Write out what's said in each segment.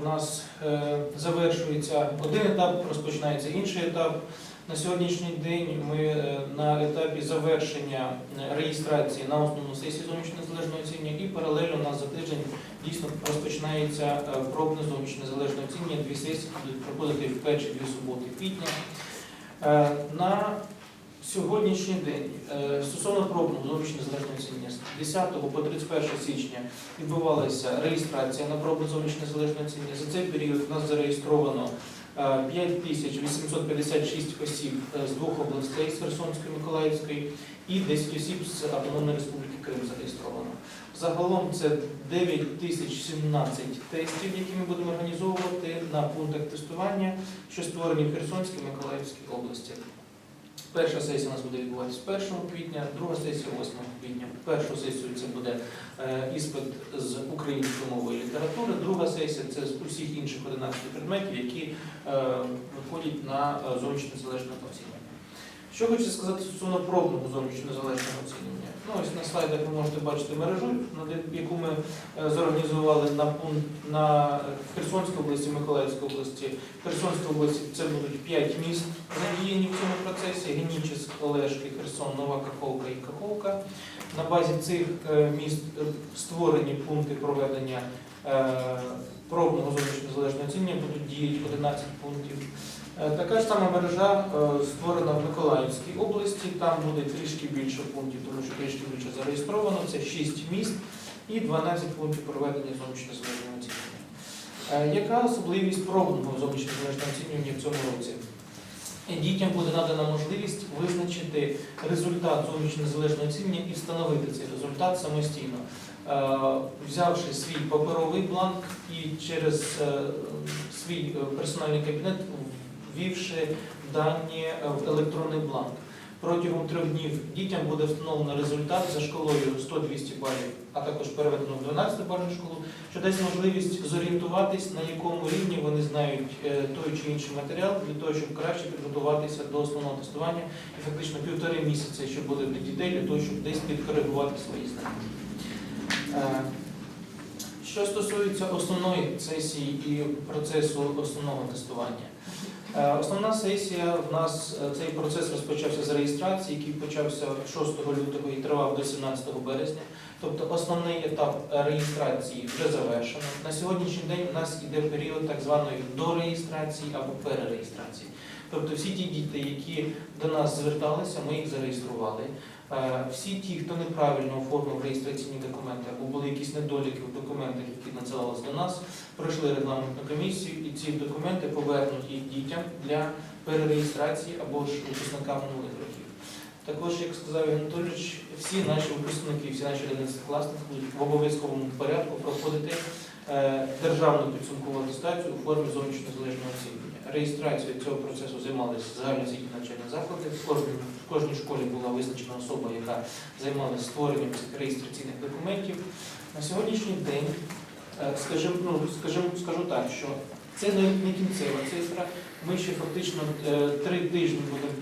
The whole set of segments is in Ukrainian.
в нас е, завершується один етап, розпочинається інший етап. На сьогоднішній день ми е, на етапі завершення е, реєстрації на основну сесію зовнішнього незалежного оцінювання і паралельно у нас за тиждень дійсно розпочинається пробне зовнішнє незалежне оцінювання. Дві сесії будуть проходити в перші дві суботи квітня. На сьогоднішній день е, стосовно пробного незалежного оцінювання з 10 по 31 січня відбувалася реєстрація на пробне зовнішнє незалежне оцінювання. За цей період у нас зареєстровано е, 5856 осіб е, з двох областей, з Херсонської, Миколаївської, і 10 осіб з Автономної Республіки Крим зареєстровано. Загалом це 9017 тестів, які ми будемо організовувати на пунктах тестування, що створені в Херсонській Миколаївській області. Перша сесія у нас буде відбуватися 1 квітня, друга сесія 8 квітня. Першу сесію це буде е, іспит з української мови і літератури, друга сесія це з усіх інших 11 предметів, які е, виходять на е, зовнішнє незалежне оцінювання. Що хочу сказати стосовно пробного зовнішнього незалежного оцінювання. Ну, ось на слайдах ви можете бачити мережу, яку ми е, зорганізували на пункт на Херсонській області, Миколаївській області. В Херсонській області це будуть 5 міст задіяні в цьому процесі: Генічеськ, Олешки, Херсон, Нова Каховка і Каховка. На базі цих е, міст е, створені пункти проведення е, пробного зовнішнього незалежного оцінювання, будуть діяти 11 пунктів. Е, Така ж сама мережа е, створена в Миколаївській області. Там буде трішки більше пунктів, тому що трішки більше зареєстровано. Це 6 міст і 12 пунктів проведення зовнішнього незалежного оцінювання. Е, Яка особливість пробного зовнішнього незалежного оцінювання в цьому році? Дітям буде надана можливість визначити результат зовнішнього незалежного оцінювання і встановити цей результат самостійно, взявши свій паперовий бланк і через свій персональний кабінет ввівши дані е, в електронний бланк. Протягом трьох днів дітям буде встановлено результат за школою 100-200 балів, а також переведено в 12 бальну школу, що дасть можливість зорієнтуватись, на якому рівні вони знають е, той чи інший матеріал, для того, щоб краще підготуватися до основного тестування і фактично півтори місяці, що буде для дітей, для того, щоб десь підкоригувати свої знання. Е, Що стосується основної сесії і процесу основного тестування. Е, Основна сесія в нас е, цей процес розпочався з реєстрації, який почався 6 лютого і тривав до 17 березня. Тобто основний етап реєстрації вже завершено. На сьогоднішній день у нас іде період так званої дореєстрації або перереєстрації. Тобто всі ті діти, які до нас зверталися, ми їх зареєстрували. Е, Всі ті, хто неправильно оформив реєстраційні документи або були якісь недоліки в документах, які надсилалися до нас, пройшли регламентну комісію, і ці документи повернуті дітям для перереєстрації або ж випускникам минулих років. Також, як сказав Анатолійович, всі наші випускники, всі наші 11 класники будуть в обов'язковому порядку проходити е, державну підсумкову атестацію у формі зовнішньо незалежного оцінювання. Реєстрацією цього процесу займалися загальноосвітні навчальні заклади. В кожній, в кожній школі була визначена особа, яка займалася створенням реєстраційних документів. На сьогоднішній день, е, скажімо, ну, скажімо, скажу так, що це не, не кінцева цифра. Ми ще фактично е, три тижні будемо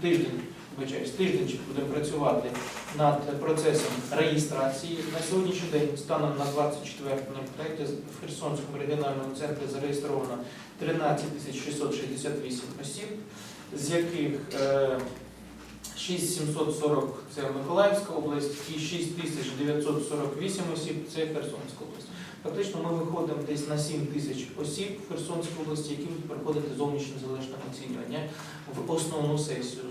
тиждень, вибачаюсь, тиждень ще будемо працювати над процесом реєстрації. На сьогоднішній день, станом на 24.03, в Херсонському регіональному центрі зареєстровано 13 668 осіб, з яких е, 6740 це Миколаївська область і 6948 осіб це Херсонська область. Фактично ми виходимо десь на 7 тисяч осіб в Херсонській області, які будуть проходити зовнішнє залежне оцінювання в основну сесію.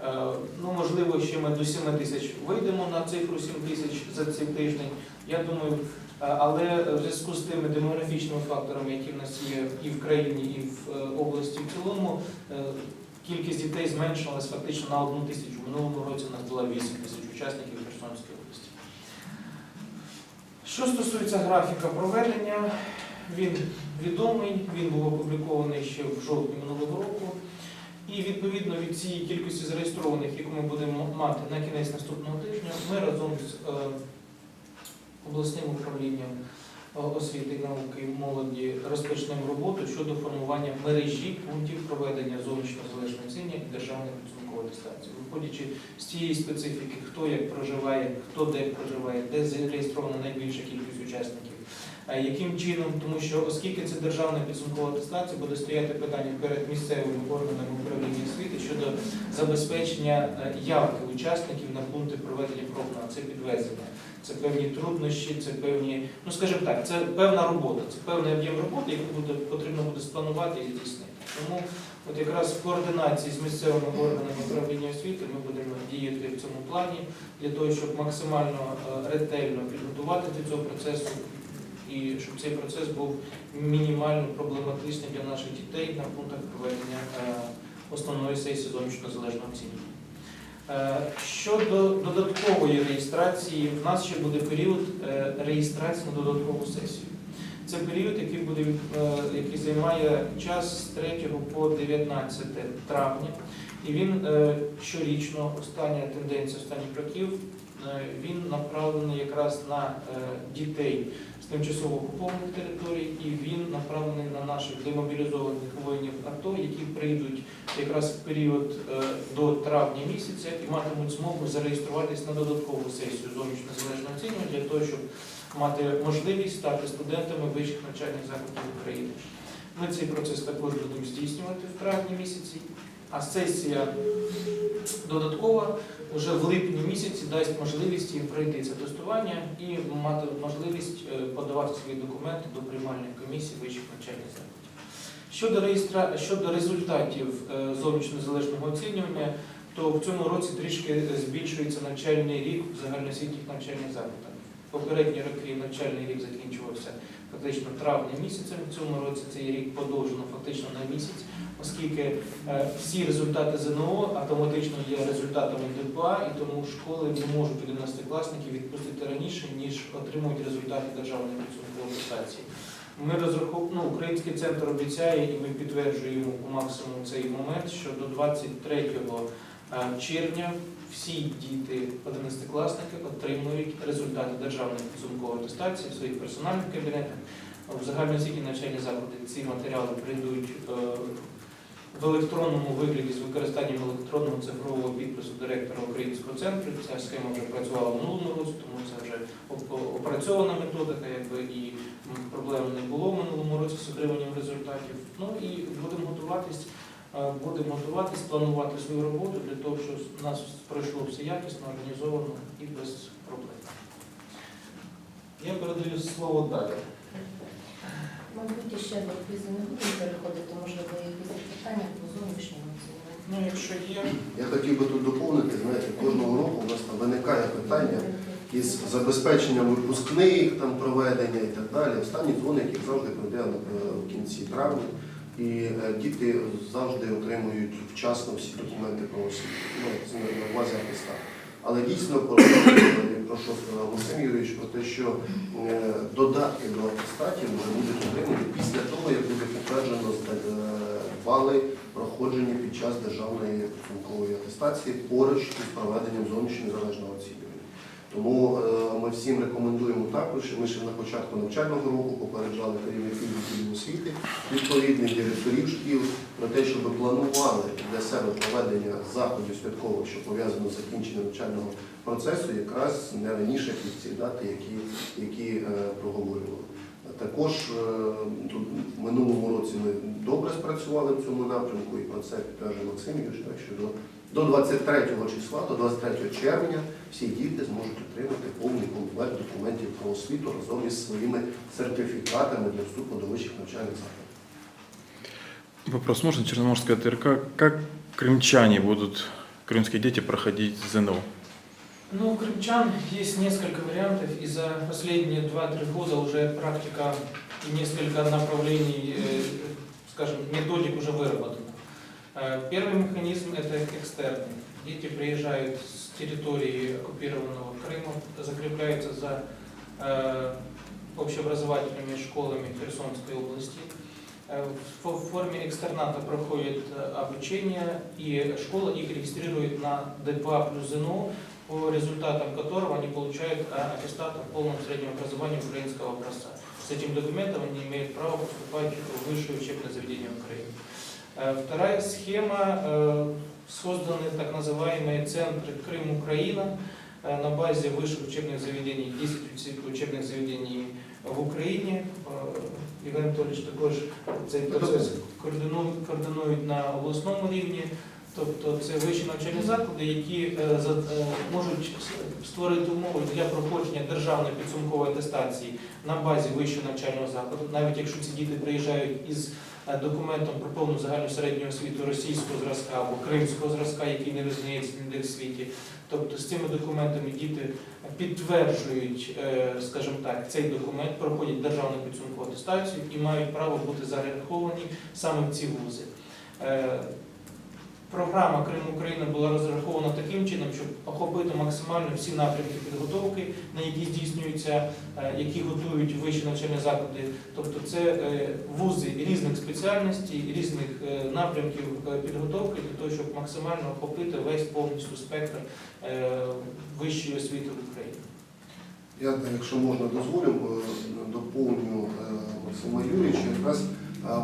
Е, Ну, можливо, ще ми до 7 тисяч вийдемо на цифру 7 тисяч за цей тиждень. Я думаю, е, але в зв'язку з тими демографічними факторами, які в нас є і в країні, і в е, області в цілому, кількість дітей зменшилась фактично на одну тисячу. В минулому році у нас було 8 тисяч учасників в Херсонській області. Що стосується графіка проведення, він відомий, він був опублікований ще в жовтні минулого року. І відповідно від цієї кількості зареєстрованих, яку ми будемо мати на кінець наступного тижня, ми разом з е, обласним управлінням е, освіти науки і молоді розпочнемо роботу щодо формування мережі пунктів проведення оцінювання і державної підсумкової атестації. Виходячи з цієї специфіки, хто як проживає, хто де проживає, де зареєстрована найбільша кількість учасників, Яким чином, тому що оскільки це державна підсумкова атестація, буде стояти питання перед місцевими органами управління освіти щодо забезпечення е, явки учасників на пункти проведення проб на це підвезення. Це певні труднощі, це певні, ну скажімо так, це певна робота, це певний об'єм роботи, яку буде потрібно буде спланувати і здійснити. Тому от якраз в координації з місцевими органами управління освіти ми будемо діяти в цьому плані для того, щоб максимально е, ретельно підготувати до цього процесу і щоб цей процес був мінімально проблематичним для наших дітей на пунктах проведення е, основної сесії зовнішньо незалежного оцінювання. Е, Щодо додаткової реєстрації, в нас ще буде період е, реєстрації на додаткову сесію. Це період, який буде який займає час з 3 по 19 травня, і він е, щорічно, остання тенденція останніх років, е, він направлений якраз на е, дітей з тимчасово окупованих територій, і він направлений на наших демобілізованих воїнів АТО, які прийдуть якраз в період до травня місяця і матимуть змогу зареєструватись на додаткову сесію зовнішньо незалежного оцінювання для того, щоб мати можливість стати студентами вищих навчальних закладів України. Ми цей процес також будемо здійснювати в травні місяці, а сесія додаткова вже в липні місяці дасть можливість їм пройти це тестування і мати можливість е, подавати свої документи до приймальної комісії вищих навчальних закладів. Щодо реєстра... щодо результатів е, зовнішньо незалежного оцінювання, то в цьому році трішки збільшується навчальний рік в загальноосвітніх навчальних закладах. Попередні роки навчальний рік закінчувався фактично травня місяцем. В цьому році цей рік подовжено фактично на місяць, оскільки е, всі результати ЗНО автоматично є результатами ДПА, і тому школи не можуть 11-класників відпустити раніше, ніж отримують результати державної підсумкової атестації. Ми розрахов... ну, Український центр обіцяє, і ми підтверджуємо по максимуму цей момент, що до 23 е, червня всі діти 11-класники отримують результати державної підсумкової атестації в своїх персональних кабінетах. В загальноосвітні навчальні заклади ці матеріали прийдуть е, в електронному вигляді з використанням електронного цифрового підпису директора українського центру. Ця схема вже працювала в минулому році, тому це вже опрацьована методика, якби і проблем не було в минулому році з отриманням результатів. Ну і будемо готуватись, е, будемо готуватись, планувати свою роботу для того, щоб у нас пройшло все якісно, організовано і без проблем. Я передаю слово далі. Мабуть, ще до квізу не будемо переходити, можливо, якісь питання по зовнішньому оцінюванню. Ну, якщо є, Я хотів би тут доповнити, знаєте, кожного року у нас там виникає питання із забезпеченням випускних там проведення і так далі. Останній дзвоник, як завжди, пройде е, в кінці травня, і е, діти завжди отримують вчасно всі документи про освіту. Ну, це на увазі атестат. Але дійсно коли про що сказав Максим Юрійович, про те, що е, додатки до атестатів вже будуть отримані після того, як буде підтверджено е, бали проходження під час державної підсумкової атестації поруч із проведенням зовнішнього незалежного оцінювання. Тому е, ми всім рекомендуємо також, ми ще на початку навчального року попереджали керівників відділів освіти, відповідних директорів шкіл про те, щоб планували для себе проведення заходів святкових, що пов'язано з закінченням навчального процесу, якраз не раніше під ці дати, які, які е, проговорювали. Також е, тут минулому році ми добре спрацювали в цьому напрямку, і про це підтверджує Максим Юрійович, так що до, до 23 числа, до 23 червня всі діти зможуть отримати повний комплект документів про освіту разом із своїми сертифікатами для вступу до вищих навчальних закладів. Вопрос можно? Черноморская ТРК. Как крымчане будут, крымские дети, проходить ЗНО? Ну, у крымчан есть несколько вариантов, и за последние 2-3 года уже практика и несколько направлений, э, скажем, методик уже выработана. Э, Первый механизм – это экстерный. Дети приезжают с территории оккупированного Крыма, закрепляются за э, общеобразовательными школами Херсонской области. Э, В в форме экстерната проходит э, обучение, и школа их регистрирует на ДПА плюс ЗНО, по результатам которого они получают а, аттестат о полном среднем образовании украинского образца. С этим документом они имеют право поступать в высшее учебное заведение Украины. Э, Вторая схема э, созданы так называемые центры Крым-Украина э, на базе высших учебных заведений, 10 учебных заведений в Україні. Е, Євген Анатолійович також цей процес координу- координують на обласному рівні. Тобто це вищі навчальні заклади, які е, за- е, можуть створити умови для проходження державної підсумкової атестації на базі вищого навчального закладу, навіть якщо ці діти приїжджають із е, документом про повну загальну середню освіту російського зразка або кримського зразка, який не визнається ніде в світі. Тобто з цими документами діти підтверджують, е, скажімо так, цей документ, проходять державну підсумкову атестацію і мають право бути зараховані саме в ці вузи. Програма Крим Україна була розрахована таким чином, щоб охопити максимально всі напрямки підготовки, на які здійснюються, е, які готують вищі навчальні заклади. Тобто це е, вузи різних спеціальностей, різних е, напрямків підготовки для того, щоб максимально охопити весь повністю спектр вищої освіти в Україні. Я, якщо можна дозволю, доповню Максима Юрійовича. Якраз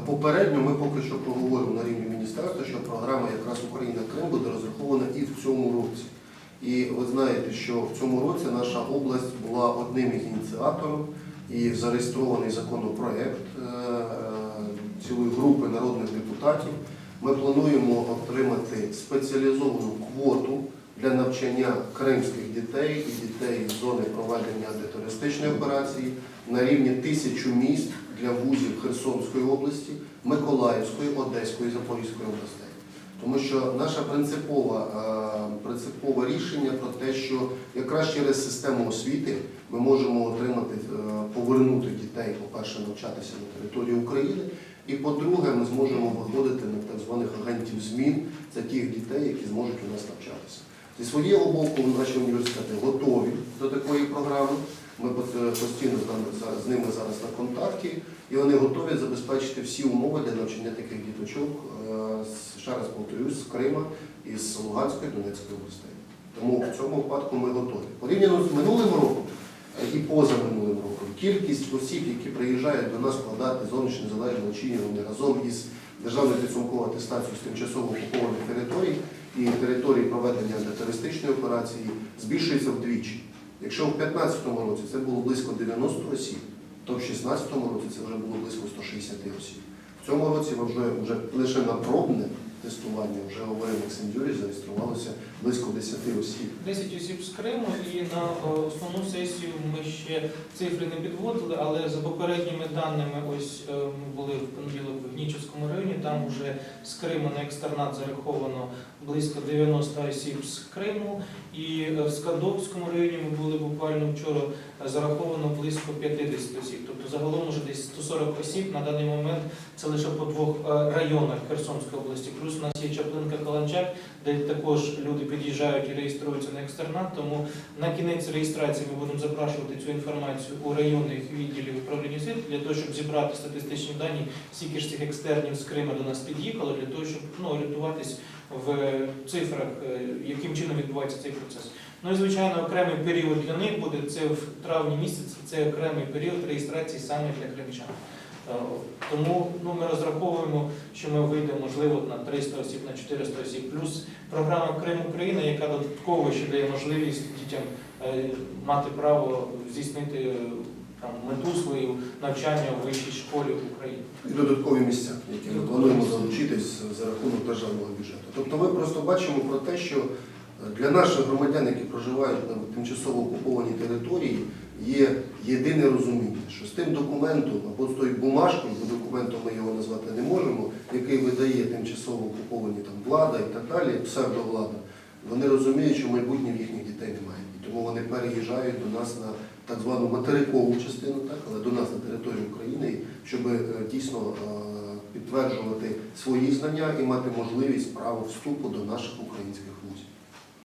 попередньо ми поки що проговоримо на рівні міністерства, що програма якраз Україна Крим буде розрахована і в цьому році. І ви знаєте, що в цьому році наша область була одним із ініціаторів і зареєстрований законопроект е, цілої групи народних депутатів. Ми плануємо отримати спеціалізовану квоту для навчання кримських дітей і дітей з зони проведення антитерористичної операції на рівні тисячу місць для вузів Херсонської області, Миколаївської, Одеської, Запорізької областей. Тому що наше принципове, принципове рішення про те, що якраз через систему освіти ми можемо отримати, е, повернути дітей, по-перше, навчатися на території України, і по-друге, ми зможемо виходити на так званих агентів змін. Це тих дітей, які зможуть у нас навчатися. Зі свого боку, наші університети готові до такої програми. Ми постійно з ними зараз на контакті, і вони готові забезпечити всі умови для навчання таких діточок, е, ще раз повторюсь, з Крима і з Луганської Донецької областей. Тому в цьому випадку ми готові. Порівняно з минулим роком е, і поза минулим роком, кількість осіб, які приїжджають до нас складати зовнішнє незалежне очінювання разом із державною підсумковою атестацією з тимчасово окупованих територій і території проведення антитерористичної операції збільшується вдвічі. Якщо в 2015 році це було близько 90 осіб, то в 2016 році це вже було близько 160 осіб. В цьому році вже, вже лише на пробне тестування, вже говорив Максим Юрій, зареєструвалося близько 10 осіб. 10 осіб з Криму і на е, основну сесію ми ще цифри не підводили, але за попередніми даними, ось е, ми були в понеділок в Гнічівському районі, там вже з Криму на екстернат зараховано близько 90 осіб з Криму. І е, в Скадовському районі ми були буквально вчора е, зараховано близько 50 осіб. Тобто загалом вже десь 140 осіб на даний момент це лише по двох е, районах Херсонської області. Плюс у нас є Чаплинка Каланчак, де також люди під'їжджають і реєструються на екстернат. Тому на кінець реєстрації ми будемо запрашувати цю інформацію у районних відділів управління освіти для того, щоб зібрати статистичні дані, скільки ж цих екстернів з Криму до нас під'їхало, для того, щоб ну, орієнтуватись в цифрах, е, яким чином відбувається цей процес. Ну і звичайно, окремий період для них буде це в травні місяці, це окремий період реєстрації саме для кримчан. Е, Тому ну, ми розраховуємо, що ми вийдемо, можливо, на 300 осіб, на 400 осіб. Плюс програма Крим Україна, яка додатково ще дає можливість дітям е, мати право здійснити там, мету свою навчання в вищій школі в Україні. І додаткові місця, які ми плануємо залучитись за рахунок державного бюджету. Тобто ми просто бачимо про те, що е, для наших громадян, які проживають на тимчасово окупованій території, є єдине розуміння, що з тим документом або з тою бумажкою, бо документом ми його назвати не можемо, який видає тимчасово окуповані там влада і так далі, псевдовлада, вони розуміють, що майбутнє в їхніх дітей немає. І тому вони переїжджають до нас на так звану материкову частину, так, але до нас на територію України, щоб е, дійсно е, підтверджувати свої знання і мати можливість право вступу до наших українських вузів.